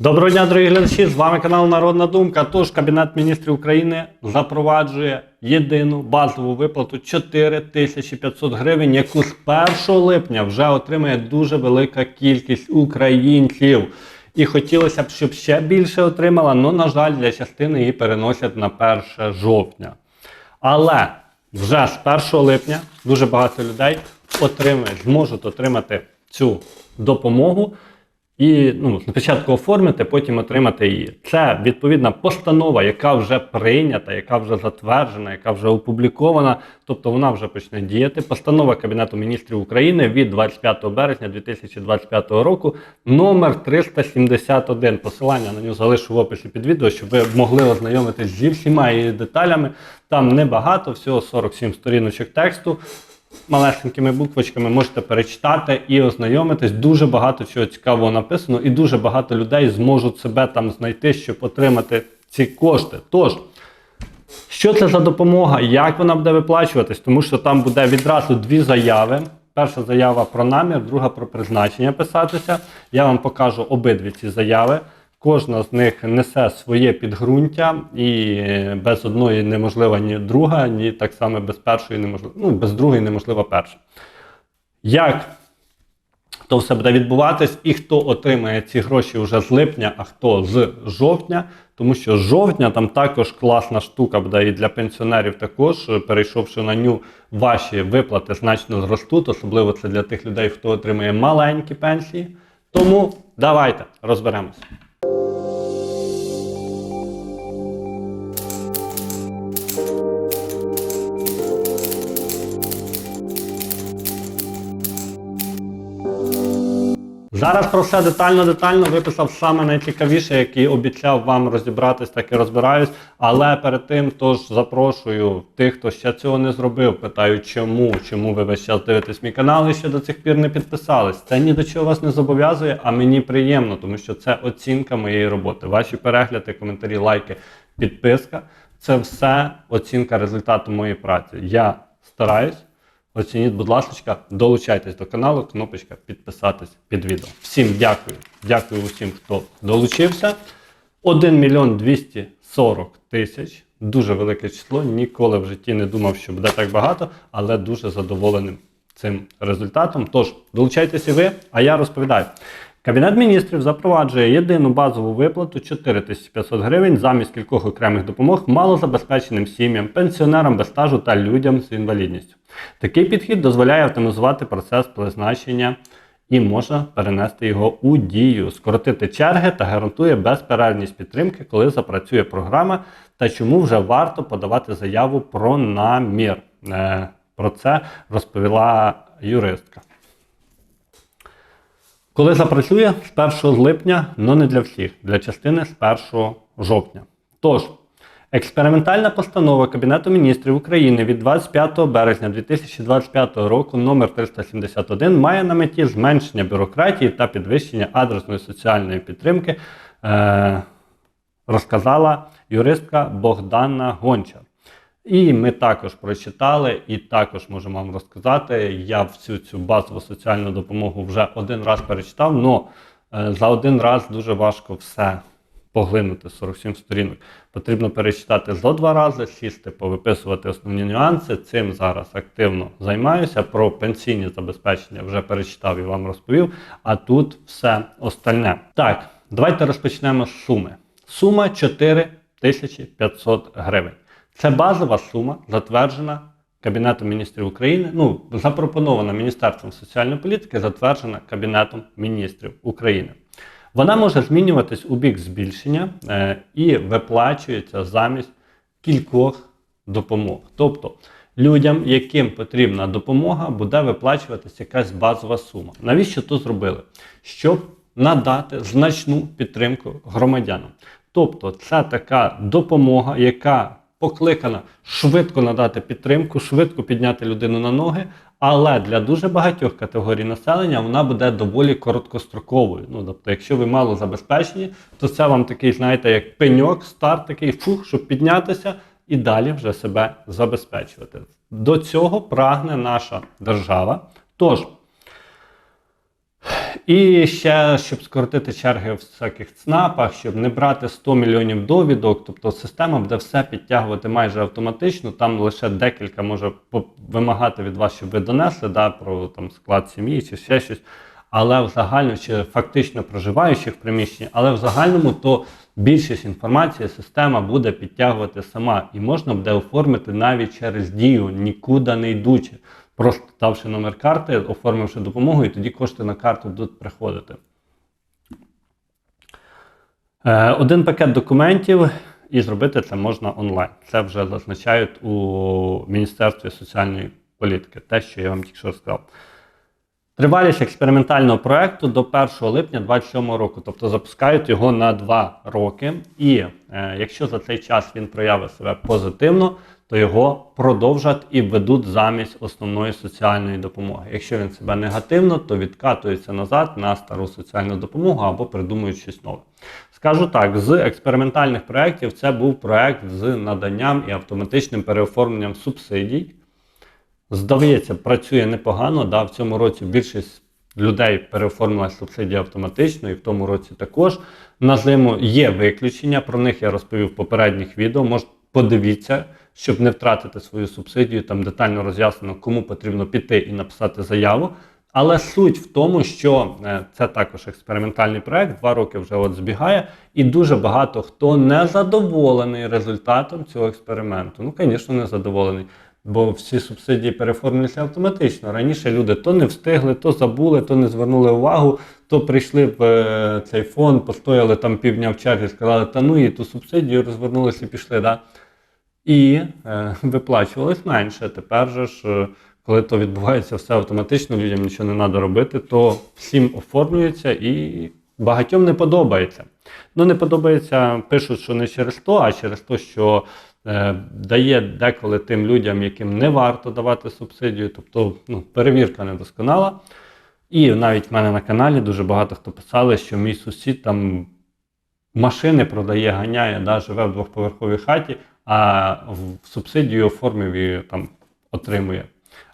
Доброго дня, дорогі глядачі! З вами канал Народна Думка. Тож Кабінет міністрів України запроваджує єдину базову виплату 4500 гривень, яку з 1 липня вже отримає дуже велика кількість українців. І хотілося б, щоб ще більше отримала, але, на жаль, для частини її переносять на 1 жовтня. Але вже з 1 липня дуже багато людей отримають, зможуть отримати цю допомогу і ну, спочатку оформити, потім отримати її. Це відповідна постанова, яка вже прийнята, яка вже затверджена, яка вже опублікована, тобто вона вже почне діяти. Постанова Кабінету міністрів України від 25 березня 2025 року, номер 371. Посилання на нього залишу в описі під відео, щоб ви могли ознайомитись зі всіма її деталями. Там небагато, всього 47 сторіночок тексту малесенькими буквочками можете перечитати і ознайомитись. Дуже багато чого цікавого написано, і дуже багато людей зможуть себе там знайти, щоб отримати ці кошти. Тож, що це за допомога, як вона буде виплачуватись, тому що там буде відразу дві заяви. Перша заява про намір, друга про призначення писатися. Я вам покажу обидві ці заяви. Кожна з них несе своє підґрунтя, і е, без одної неможлива ні друга, ні так само без першої неможлива, ну, без другої неможлива перша. Як то все буде відбуватись, і хто отримає ці гроші вже з липня, а хто з жовтня, тому що з жовтня там також класна штука буде і для пенсіонерів також, перейшовши на ню, ваші виплати значно зростуть, особливо це для тих людей, хто отримує маленькі пенсії. Тому давайте розберемося. Зараз про все детально детально виписав саме найцікавіше, який обіцяв вам розібратись, так і розбираюсь. Але перед тим тож запрошую тих, хто ще цього не зробив. Питаю, чому, чому ви весь час дивитесь мій канал і ще до цих пір не підписались. Це ні до чого вас не зобов'язує, а мені приємно, тому що це оцінка моєї роботи. Ваші перегляди, коментарі, лайки, підписка це все оцінка результату моєї праці. Я стараюсь. Оцініть, будь ласка, долучайтесь до каналу, кнопочка підписатись під відео. Всім дякую. Дякую усім, хто долучився. 1 мільйон 240 тисяч. Дуже велике число. Ніколи в житті не думав, що буде так багато, але дуже задоволеним цим результатом. Тож, долучайтесь і ви, а я розповідаю. Кабінет міністрів запроваджує єдину базову виплату 4500 гривень замість кількох окремих допомог малозабезпеченим сім'ям, пенсіонерам без стажу та людям з інвалідністю. Такий підхід дозволяє автоматизувати процес призначення і може перенести його у дію, скоротити черги та гарантує безперервність підтримки, коли запрацює програма, та чому вже варто подавати заяву про намір. Е, Про це розповіла юристка. Коли запрацює з 1 липня, але не для всіх, для частини з 1 жовтня. Тож, експериментальна постанова Кабінету міністрів України від 25 березня 2025 року номер 371 має на меті зменшення бюрократії та підвищення адресної соціальної підтримки, е, розказала юристка Богдана Гончар. І ми також прочитали, і також можемо вам розказати. Я всю цю базову соціальну допомогу вже один раз перечитав, але за один раз дуже важко все поглинути 47 сторінок. Потрібно перечитати зо два рази, сісти, повиписувати основні нюанси. Цим зараз активно займаюся. Про пенсійні забезпечення вже перечитав і вам розповів. А тут все остальне. Так, давайте розпочнемо з суми. Сума 4500 гривень. Це базова сума, затверджена Кабінетом міністрів України, ну, запропонована Міністерством соціальної політики, затверджена Кабінетом міністрів України. Вона може змінюватись у бік збільшення е, і виплачується замість кількох допомог. Тобто людям, яким потрібна допомога, буде виплачуватися якась базова сума. Навіщо то зробили? Щоб надати значну підтримку громадянам. Тобто, це така допомога, яка покликана швидко надати підтримку, швидко підняти людину на ноги. Але для дуже багатьох категорій населення вона буде доволі короткостроковою. Ну, тобто, якщо ви мало забезпечені, то це вам такий, знаєте, як пеньок, старт такий фух, щоб піднятися і далі вже себе забезпечувати. До цього прагне наша держава. Тож, І ще, щоб скоротити черги в всяких ЦНАПах, щоб не брати 100 мільйонів довідок, тобто система буде все підтягувати майже автоматично. Там лише декілька може вимагати від вас, щоб ви донесли да, про там, склад сім'ї чи ще щось. Але в загальному, чи фактично проживаючих в приміщенні, але в загальному то більшість інформації система буде підтягувати сама, і можна буде оформити навіть через дію, нікуди не йдучи. Просто давши номер карти, оформивши допомогу, і тоді кошти на карту будуть приходити. Е, Один пакет документів, і зробити це можна онлайн. Це вже зазначають у Міністерстві соціальної політики, те, що я вам тільки що розказав. Тривалість експериментального проекту до 1 липня 2027 року, тобто запускають його на 2 роки. І е, якщо за цей час він проявить себе позитивно, то його продовжать і введуть замість основної соціальної допомоги. Якщо він себе негативно, то відкатується назад на стару соціальну допомогу або придумують щось нове. Скажу так: з експериментальних проєктів це був проект з наданням і автоматичним переоформленням субсидій. Здається, працює непогано. Да, в цьому році більшість людей переоформила субсидії автоматично, і в тому році також. На зиму є виключення. Про них я розповів в попередніх відео. Може, подивіться, щоб не втратити свою субсидію. Там детально роз'яснено, кому потрібно піти і написати заяву. Але суть в тому, що е, це також експериментальний проект, два роки вже от збігає, і дуже багато хто не задоволений результатом цього експерименту. Ну, звісно, не задоволений, бо всі субсидії переформлюються автоматично. Раніше люди то не встигли, то забули, то не звернули увагу, то прийшли в е, цей фонд, постояли там півдня в черзі, сказали, та ну і ту субсидію розвернулися і пішли. Да? І е, виплачувалось менше. Тепер же ж, е, коли то відбувається все автоматично, людям нічого не треба робити, то всім оформлюється і багатьом не подобається. Ну, не подобається, пишуть, що не через то, а через те, що е, дає деколи тим людям, яким не варто давати субсидію, тобто ну, перевірка недосконала. І навіть в мене на каналі дуже багато хто писали, що мій сусід там машини продає, ганяє, да, живе в двохповерховій хаті, а в субсидію оформив і там отримує.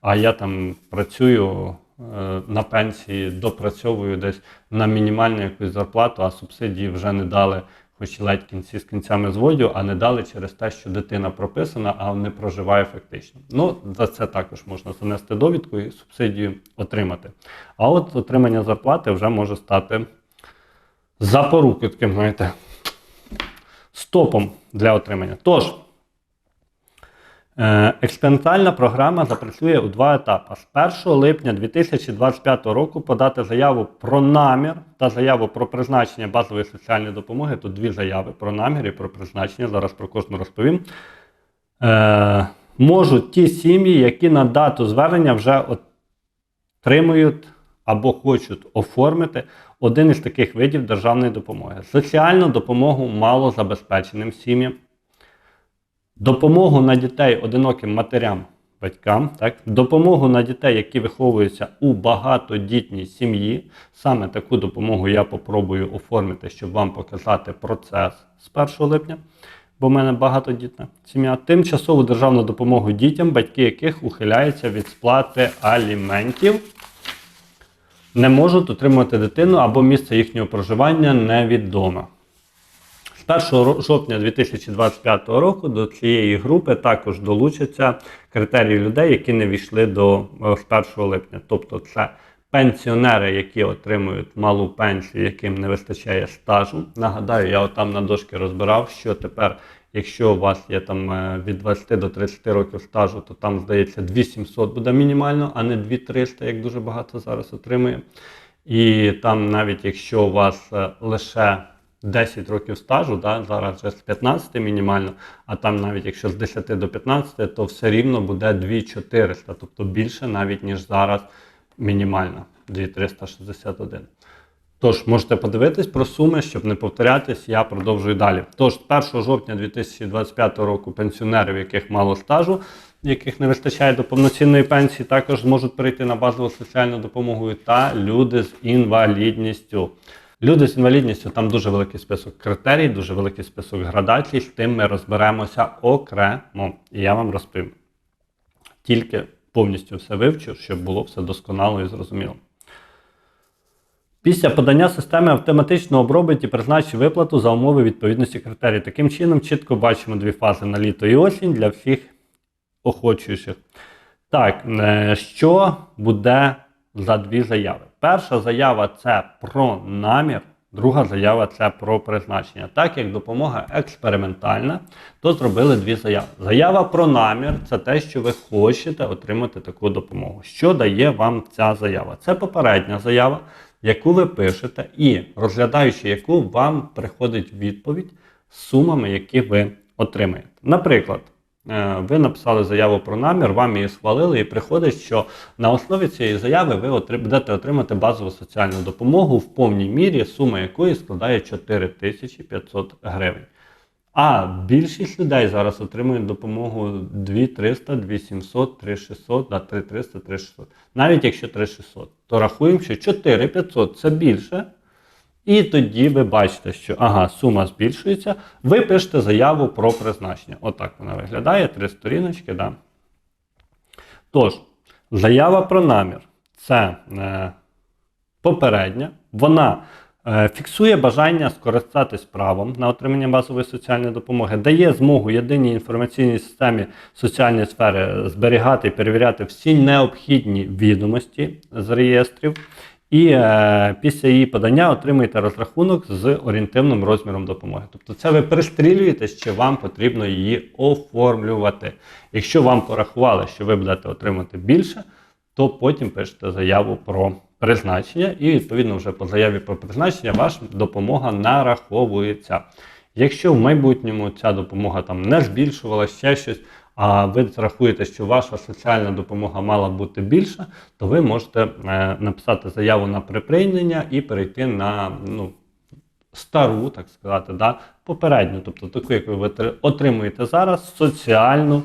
А я там працюю е, на пенсії, допрацьовую десь на мінімальну якусь зарплату, а субсидії вже не дали, хоч ледь кінці з кінцями зводю, а не дали через те, що дитина прописана, а не проживає фактично. Ну, за це також можна занести довідку і субсидію отримати. А от отримання зарплати вже може стати запорукою таким, знаєте, стопом для отримання. Тож, е, експериментальна програма запрацює у два етапи. З 1 липня 2025 року подати заяву про намір та заяву про призначення базової соціальної допомоги. Тут дві заяви про намір і про призначення. Зараз про кожну розповім. Е, можуть ті сім'ї, які на дату звернення вже отримують або хочуть оформити один із таких видів державної допомоги: соціальну допомогу малозабезпеченим сім'ям, допомогу на дітей одиноким матерям, батькам, так? допомогу на дітей, які виховуються у багатодітній сім'ї. Саме таку допомогу я попробую оформити, щоб вам показати процес з 1 липня. Бо в мене багатодітна сім'я. Тимчасову державну допомогу дітям, батьки яких ухиляються від сплати аліментів не можуть отримувати дитину або місце їхнього проживання невідоме. З 1 жовтня 2025 року до цієї групи також долучаться критерії людей, які не війшли до е, 1 липня. Тобто це пенсіонери, які отримують малу пенсію, яким не вистачає стажу. Нагадаю, я отам на дошки розбирав, що тепер, якщо у вас є там е, від 20 до 30 років стажу, то там, здається, 2700 буде мінімально, а не 2300, як дуже багато зараз отримує. І там, навіть якщо у вас е, лише 10 років стажу, да, зараз вже з 15 мінімально, а там навіть якщо з 10 до 15, то все рівно буде 2400, тобто більше навіть, ніж зараз мінімально 2361. Тож, можете подивитись про суми, щоб не повторятись, я продовжую далі. Тож, 1 жовтня 2025 року пенсіонери, в яких мало стажу, яких не вистачає до повноцінної пенсії, також зможуть перейти на базову соціальну допомогу та люди з інвалідністю. Люди з інвалідністю там дуже великий список критерій, дуже великий список градацій. З тим ми розберемося окремо. І я вам розповім. Тільки повністю все вивчу, щоб було все досконало і зрозуміло. Після подання системи автоматично обробить і призначить виплату за умови відповідності критерій. Таким чином, чітко бачимо дві фази на літо і осінь для всіх охочуючих. Так, е, що буде за дві заяви? Перша заява це про намір, друга заява це про призначення. Так як допомога експериментальна, то зробили дві заяви. Заява про намір це те, що ви хочете отримати таку допомогу. Що дає вам ця заява? Це попередня заява, яку ви пишете, і розглядаючи яку вам приходить відповідь з сумами, які ви отримаєте. Наприклад. Е, Ви написали заяву про намір, вам її схвалили, і приходить, що на основі цієї заяви ви будете отримати базову соціальну допомогу в повній мірі, сума якої складає 4500 гривень. А більшість людей зараз отримують допомогу 2300, 2700, 3600, да, 3300, 3600. Навіть якщо 3600, то рахуємо, що 4500 це більше. І тоді ви бачите, що ага, сума збільшується. Ви пишете заяву про призначення. Отак вона виглядає, три сторіночки. Да. Тож, заява про намір це е, попередня. Вона фіксує бажання скористатись правом на отримання базової соціальної допомоги, дає змогу єдиній інформаційній системі соціальної сфери зберігати і перевіряти всі необхідні відомості з реєстрів. І е, після її подання отримуєте розрахунок з орієнтивним розміром допомоги. Тобто це ви пристрілюєтесь, чи вам потрібно її оформлювати. Якщо вам порахували, що ви будете отримати більше, то потім пишете заяву про призначення, і відповідно вже по заяві про призначення ваша допомога нараховується. Якщо в майбутньому ця допомога там не збільшувалася, ще щось, а ви рахуєте, що ваша соціальна допомога мала бути більша, то ви можете е, написати заяву на припинення і перейти на ну, стару, так сказати, да, попередню, тобто таку, яку ви отримуєте зараз, соціальну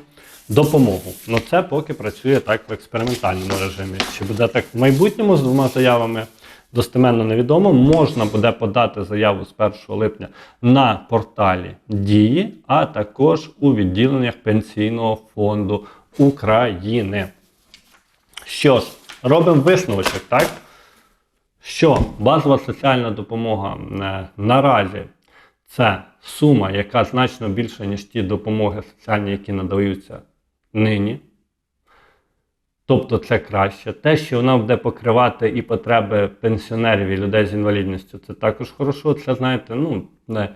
допомогу. Ну це поки працює так в експериментальному режимі. Чи буде так в майбутньому з двома заявами? Достеменно невідомо, можна буде подати заяву з 1 липня на порталі Дії, а також у відділеннях Пенсійного фонду України. Що ж, робимо висновочок, так? Що базова соціальна допомога е, наразі це сума, яка значно більша, ніж ті допомоги соціальні, які надаються нині. Тобто це краще. Те, що вона буде покривати і потреби пенсіонерів і людей з інвалідністю, це також хорошо. Це, знаєте, ну, не,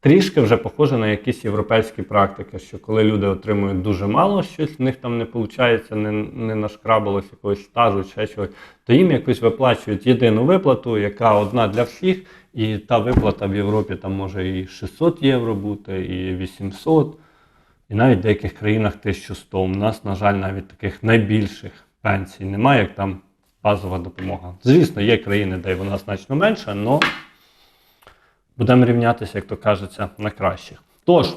трішки вже похоже на якісь європейські практики, що коли люди отримують дуже мало щось, в них там не виходить, не, не нашкрабалось якогось стажу чи чогось, то їм якось виплачують єдину виплату, яка одна для всіх, і та виплата в Європі там може і 600 євро бути, і 800. І навіть в деяких країнах 1100. У нас, на жаль, навіть таких найбільших пенсій немає, як там базова допомога. Звісно, є країни, де вона значно менша, але будемо рівнятися, як то кажеться, на кращих. Тож,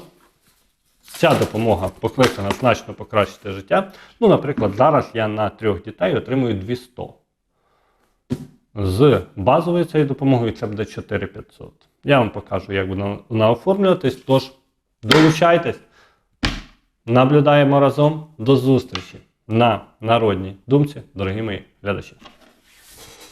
ця допомога покликана значно покращити життя. Ну, наприклад, зараз я на трьох дітей отримую 200. З базовою цією допомогою це буде 4500. Я вам покажу, як буде вона оформлюватись. Тож, долучайтесь. Наблюдаємо разом. До зустрічі на народній думці, дорогі мої глядачі.